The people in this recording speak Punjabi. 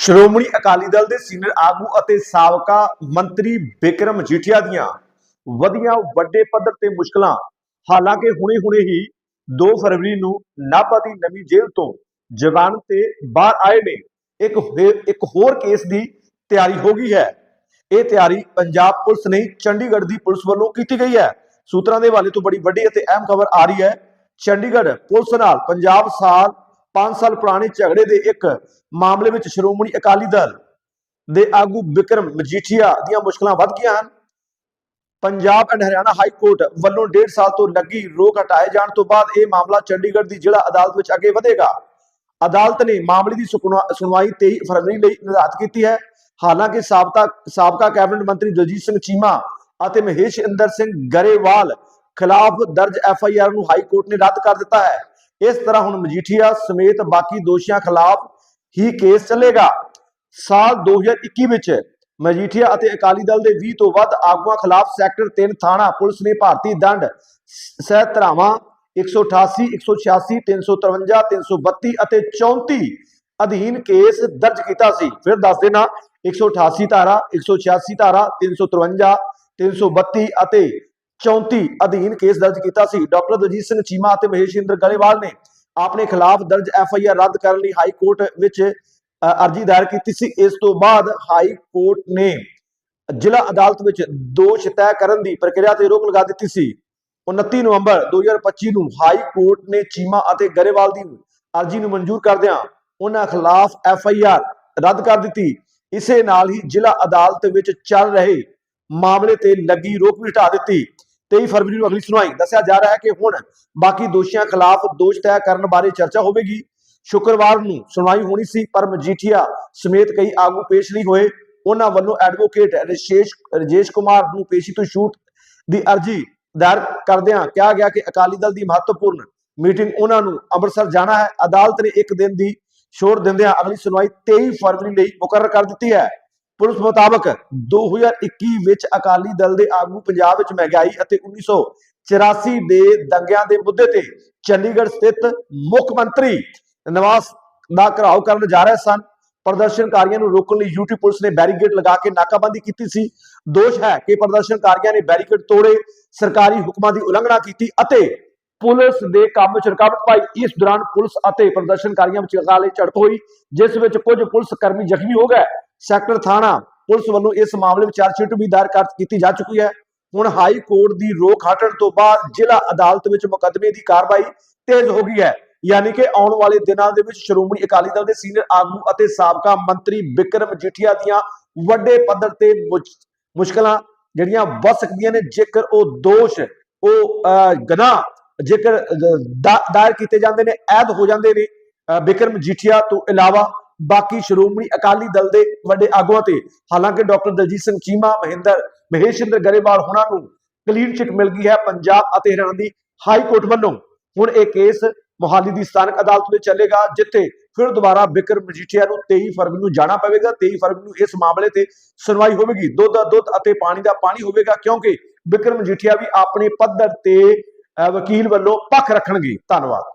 ਸ਼੍ਰੋਮਣੀ ਅਕਾਲੀ ਦਲ ਦੇ ਸੀਨੀਅਰ ਆਗੂ ਅਤੇ ਸਾਬਕਾ ਮੰਤਰੀ ਬਿਕਰਮ ਮਜੀਠੀਆ ਦੀਆਂ ਵਧੀਆਂ ਵੱਡੇ ਪੱਧਰ ਤੇ ਮੁਸ਼ਕਲਾਂ। ਹਾਲਾਂਕਿ ਹੁਣੇ-ਹੁਣੇ ਹੀ 2 ਫਰਵਰੀ ਨੂੰ ਨਾਭਾ ਦੀ ਨਵੀਂ ਜੇਲ੍ਹ ਤੋਂ ਜਵਾਨ ਤੇ ਬਾਹਰ ਆਏ ਨੇ। ਇੱਕ ਇੱਕ ਹੋਰ ਕੇਸ ਦੀ ਤਿਆਰੀ ਹੋ ਗਈ ਹੈ। ਇਹ ਤਿਆਰੀ ਪੰਜਾਬ ਪੁਲਿਸ ਨੇ ਚੰਡੀਗੜ੍ਹ ਦੀ ਪੁਲਿਸ ਵੱਲੋਂ ਕੀਤੀ ਗਈ ਹੈ। ਸੂਤਰਾਂ ਦੇ ਹਵਾਲੇ ਤੋਂ ਬੜੀ ਵੱਡੀ ਅਤੇ ਅਹਿਮ ਖਬਰ ਆ ਰਹੀ ਹੈ। ਚੰਡੀਗੜ੍ਹ ਪੁਲਿਸ ਨਾਲ ਪੰਜਾਬ ਸਾਲ 5 ਸਾਲ ਪੁਰਾਣੇ ਝਗੜੇ ਦੇ ਇੱਕ ਮਾਮਲੇ ਵਿੱਚ ਸ਼੍ਰੋਮਣੀ ਅਕਾਲੀ ਦਲ ਦੇ ਆਗੂ ਵਿਕਰਮ ਮਜੀਠੀਆ ਦੀਆਂ ਮੁਸ਼ਕਲਾਂ ਵੱਧ ਗਈਆਂ ਹਨ। Punjab and Haryana high court ਵੱਲੋਂ 1.5 ਸਾਲ ਤੋਂ ਲੱਗੀ ਰੋਕ ਹਟਾਏ ਜਾਣ ਤੋਂ ਬਾਅਦ ਇਹ ਮਾਮਲਾ ਚੰਡੀਗੜ੍ਹ ਦੀ ਜ਼ਿਲ੍ਹਾ ਅਦਾਲਤ ਵਿੱਚ ਅੱਗੇ ਵਧੇਗਾ। ਅਦਾਲਤ ਨੇ ਮਾਮਲੇ ਦੀ ਸੁਕਣਾ- ਸੁਣਵਾਈ 23 ਫਰਵਰੀ ਲਈ ਨਿਰਧਾਰਤ ਕੀਤੀ ਹੈ। ਹਾਲਾਂਕਿ ਸਾਬਕਾ ਸਾਬਕਾ ਕੈਬਨਿਟ ਮੰਤਰੀ ਦਲਜੀਤ ਸਿੰਘ ਚੀਮਾ ਅਤੇ ਮਹੇਸ਼ ਇੰਦਰ ਸਿੰਘ ਗਰੇਵਾਲ ਖਿਲਾਫ ਦਰਜ ਐਫ ਆਈ ਆਰ ਨੂੰ ਹਾਈ ਕੋਰਟ ਨੇ ਰੱਦ ਕਰ ਦਿੱਤਾ ਹੈ। ਇਸ ਤਰ੍ਹਾਂ ਹੁਣ ਮਜੀਠੀਆ ਸਮੇਤ ਬਾਕੀ ਦੋਸ਼ੀਆਂ ਖਿਲਾਫ ਹੀ ਕੇਸ ਚੱਲੇਗਾ। ਸਾਲ 2021 ਵਿੱਚ ਮਜੀਠੀਆ ਅਤੇ ਅਕਾਲੀ ਦਲ ਦੇ 20 ਤੋਂ ਵੱਧ ਆਗੂਆਂ ਖਿਲਾਫ ਸੈਕਟਰ 3 ਥਾਣਾ ਪੁਲਿਸ ਨੇ ਭਾਰਤੀ ਦੰਡ ਸਹਿਤ ਧਾਰਾਵਾਂ 188 186 353 332 ਅਤੇ 34 ਅਧੀਨ ਕੇਸ ਦਰਜ ਕੀਤਾ ਸੀ। ਫਿਰ ਦੱਸ ਦੇਣਾ 188 ਧਾਰਾ 186 ਧਾਰਾ 353 332 ਅਤੇ 34 ਅਧੀਨ ਕੇਸ ਦਰਜ ਕੀਤਾ ਸੀ। ਡਾਕਟਰ ਦਲਜੀਤ ਸਿੰਘ ਚੀਮਾ ਅਤੇ ਮਹੇਸ਼ ਇੰਦਰ ਗਰੇਵਾਲ ਨੇ ਆਪਣੇ ਖਿਲਾਫ ਦਰਜ ਐਫ ਆਈ ਆਰ ਰੱਦ ਕਰਨ ਲਈ ਹਾਈ ਕੋਰਟ ਵਿੱਚ ਅਰਜੀ ਦਾਇਰ ਕੀਤੀ ਸੀ। ਇਸ ਤੋਂ ਬਾਅਦ ਹਾਈ ਕੋਰਟ ਨੇ ਜ਼ਿਲ੍ਹਾ ਅਦਾਲਤ ਵਿੱਚ ਦੋਸ਼ ਤੈਅ ਕਰਨ ਦੀ ਪ੍ਰਕਿਰਿਆ ਤੇ ਰੋਕ ਲਗਾ ਦਿੱਤੀ ਸੀ। 29 ਨਵੰਬਰ 2025 ਨੂੰ ਹਾਈ ਕੋਰਟ ਨੇ ਚੀਮਾ ਅਤੇ ਗਰੇਵਾਲ ਦੀ ਅਰਜੀ ਨੂੰ ਮਨਜ਼ੂਰ ਕਰਦਿਆਂ ਉਹਨਾਂ ਖਿਲਾਫ ਐਫ ਆਈ ਆਰ ਰੱਦ ਕਰ ਦਿੱਤੀ। ਇਸੇ ਨਾਲ ਹੀ ਜ਼ਿਲ੍ਹਾ ਅਦਾਲਤ ਵਿੱਚ ਚੱਲ ਰਹੇ ਮਾਮਲੇ ਤੇ ਲੱਗੀ ਰੋਕ ਵੀ ਹਟਾ ਦਿੱਤੀ। 23 ਫਰਵਰੀ ਨੂੰ ਅਗਲੀ ਸੁਣਵਾਈ। ਦੱਸਿਆ ਜਾ ਰਿਹਾ ਹੈ ਕਿ ਹੁਣ ਬਾਕੀ ਦੋਸ਼ੀਆਂ ਖਿਲਾਫ ਦੋਸ਼ ਤੈਅ ਕਰਨ ਬਾਰੇ ਚਰਚਾ ਹੋਵੇਗੀ। ਸ਼ੁੱਕਰਵਾਰ ਨੂੰ ਸੁਣਵਾਈ ਹੋਣੀ ਸੀ, ਪਰ ਮਜੀਠੀਆ ਸਮੇਤ ਕਈ ਆਗੂ ਪੇਸ਼ ਨਹੀਂ ਹੋਏ। ਉਹਨਾਂ ਵੱਲੋਂ ਐਡਵੋਕੇਟ ਰਜੇਸ਼ ਰਜੇਸ਼ ਕੁਮਾਰ ਨੂੰ ਪੇਸ਼ੀ ਤੋਂ ਛੂਟ ਦੀ ਅਰਜੀ ਦਾਇਰ ਕਰਦਿਆਂ ਕਿਹਾ ਗਿਆ ਕਿ ਅਕਾਲੀ ਦਲ ਦੀ ਮਹੱਤਵਪੂਰਨ ਮੀਟਿੰਗ ਉਹਨਾਂ ਨੂੰ ਅੰਮ੍ਰਿਤਸਰ ਜਾਣਾ ਹੈ। ਅਦਾਲਤ ਨੇ ਇੱਕ ਦਿਨ ਦੀ ਛੋਟ ਦਿੰਦਿਆਂ ਅਗਲੀ ਸੁਣਵਾਈ 23 ਫਰਵਰੀ ਲਈ ਮੁਕਰਰ ਕਰ ਦਿੱਤੀ ਹੈ। ਪੁਲਿਸ ਮੁਤਾਬਕ 2021 ਵਿੱਚ ਅਕਾਲੀ ਦਲ ਦੇ ਆਗੂ ਪੰਜਾਬ ਵਿੱਚ ਮਹਿੰਗਾਈ ਅਤੇ 1984 ਦੇ ਦੰਗਿਆਂ ਦੇ ਮੁੱਦੇ ਤੇ ਚੰਡੀਗੜ੍ਹ ਸਥਿਤ ਮੁੱਖ ਮੰਤਰੀ ਨਿਵਾਸ ਦਾ ਘਰਾਓ ਕਰਨ ਜਾ ਰਹੇ ਸਨ। ਪ੍ਰਦਰਸ਼ਨਕਾਰੀਆਂ ਨੂੰ ਰੋਕਣ ਲਈ ਯੂਟੀ ਪੁਲਿਸ ਨੇ ਬੈਰੀਕੇਡ ਲਗਾ ਕੇ ਨਾਕਾਬੰਦੀ ਕੀਤੀ ਸੀ। ਦੋਸ਼ ਹੈ ਕਿ ਪ੍ਰਦਰਸ਼ਨਕਾਰੀਆਂ ਨੇ ਬੈਰੀਕੇਡ ਤੋੜੇ, ਸਰਕਾਰੀ ਹੁਕਮਾਂ ਦੀ ਉਲੰਘਣਾ ਕੀਤੀ ਅਤੇ ਪੁਲਿਸ ਦੇ ਕੰਮ ਵਿੱਚ ਰੁਕਾਵਟ ਪਾਈ। ਇਸ ਦੌਰਾਨ ਪੁਲਿਸ ਅਤੇ ਪ੍ਰਦਰਸ਼ਨਕਾਰੀਆਂ ਵਿੱਚ ਗਾਲੇ ਝੜਪ ਹੋਈ, ਜਿਸ ਵਿੱਚ ਕੁਝ ਪੁਲਿਸ ਕਰਮੀ ਜ਼ਖਮੀ ਹੋ ਗਏ। ਸੈਕਟਰ ਥਾਣਾ ਪੁਲਿਸ ਵੱਲੋਂ ਇਸ ਮਾਮਲੇ ਵਿੱਚ ਚਾਰਜਸ਼ੀਟ ਵੀ ਦਾਇਰ ਕੀਤੀ ਜਾ ਚੁੱਕੀ ਹੈ। ਹੁਣ ਹਾਈ ਕੋਰਟ ਦੀ ਰੋਕ ਹਟਣ ਤੋਂ ਬਾਅਦ ਜ਼ਿਲ੍ਹਾ ਅਦਾਲਤ ਵਿੱਚ ਮੁਕੱਦਮੇ ਦੀ ਕਾਰਵਾਈ ਤੇਜ਼ ਹੋ ਗਈ ਹੈ। ਯਾਨੀ ਕਿ ਆਉਣ ਵਾਲੇ ਦਿਨਾਂ ਦੇ ਵਿੱਚ ਸ਼੍ਰੋਮਣੀ ਅਕਾਲੀ ਦਲ ਦੇ ਸੀਨੀਅਰ ਆਗੂ ਅਤੇ ਸਾਬਕਾ ਮੰਤਰੀ ਬਿਕਰਮ ਜੀਠੀਆ ਦੀਆਂ ਵੱਡੇ ਪੱਧਰ ਤੇ ਮੁਸ਼- ਮੁਸ਼ਕਲਾਂ ਜਿਹੜੀਆਂ ਵੱਧ ਸਕਦੀਆਂ ਨੇ ਜੇਕਰ ਉਹ ਦੋਸ਼ ਉਹ ਅਹ, ਜੇਕਰ ਦਾ- ਦਾਇਰ ਕੀਤੇ ਜਾਂਦੇ ਨੇ ਐਦ ਹੋ ਜਾਂਦੇ ਨੇ ਬਿਕਰਮ ਜੀਠੀਆ ਤੋਂ ਇਲਾਵਾ ਬਾਕੀ ਸ਼੍ਰੋਮਣੀ ਅਕਾਲੀ ਦਲ ਦੇ ਵੱਡੇ ਆਗੂਆਂ ਤੇ, ਹਾਲਾਂਕਿ ਡਾਕਟਰ ਦਲਜੀਤ ਸਿੰਘ ਚੀਮਾ, ਮਹਿੰਦਰ ਮਹੇਸ਼ਿੰਦਰ ਗਰੇਵਾਲ ਹੁਣਾਂ ਨੂੰ ਕਲੀਨ ਚਿੱਟ ਮਿਲ ਗਈ ਹੈ ਪੰਜਾਬ ਅਤੇ ਹਰਿਆਣਾ ਦੀ ਹਾਈ ਕੋਰਟ ਵੱਲੋਂ। ਹੁਣ ਇਹ ਕੇਸ ਮੋਹਾਲੀ ਦੀ ਸਥਾਨਕ ਅਦਾਲਤ ਵਿੱਚ ਚੱਲੇਗਾ, ਜਿੱਥੇ ਫਿਰ ਦੁਬਾਰਾ ਬਿਕਰਮ ਮਜੀਠੀਆ ਨੂੰ 23 ਫਰਵਰੀ ਨੂੰ ਜਾਣਾ ਪਵੇਗਾ। 23 ਫਰਵਰੀ ਨੂੰ ਇਸ ਮਾਮਲੇ ਤੇ ਸੁਣਵਾਈ ਹੋਵੇਗੀ। ਦੁੱਧ ਦਾ ਦੁੱਧ ਅਤੇ ਪਾਣੀ ਦਾ ਪਾਣੀ ਹੋਵੇਗਾ, ਕਿਉਂਕਿ ਬਿਕਰਮ ਮਜੀਠੀਆ ਵੀ ਆਪਣੇ ਪੱਧਰ ਤੇ ਵਕੀਲ ਵੱਲੋਂ ਪੱਖ ਰੱਖਣਗੇ। ਧੰਨਵਾਦ।